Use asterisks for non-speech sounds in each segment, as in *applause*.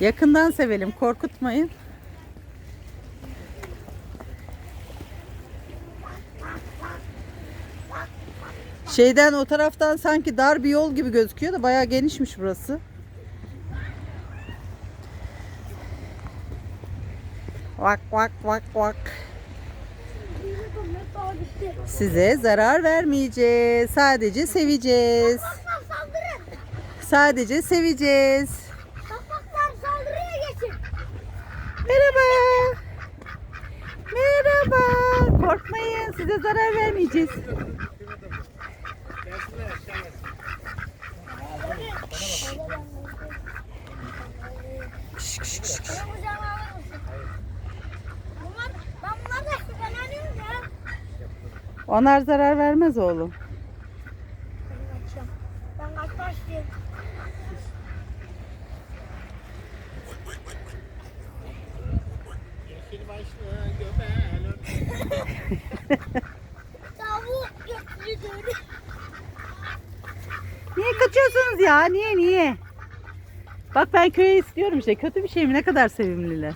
Yakından sevelim, korkutmayın. Şeyden o taraftan sanki dar bir yol gibi gözüküyor da bayağı genişmiş burası. Vak vak vak vak. Size zarar vermeyeceğiz. Sadece seveceğiz. Sadece seveceğiz. Korkmayın. Size zarar vermeyeceğiz. Bunlardan şüpheleniyorum ya. Onlar zarar vermez oğlum. Ben kaçacağım. Ben kaçmak istiyorum. Tavuk *laughs* götürdü. Niye kaçıyorsunuz ya? Niye niye? Bak ben köye istiyorum işte. Kötü bir şey mi? Ne kadar sevimliler.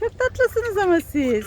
Çok tatlısınız ama siz.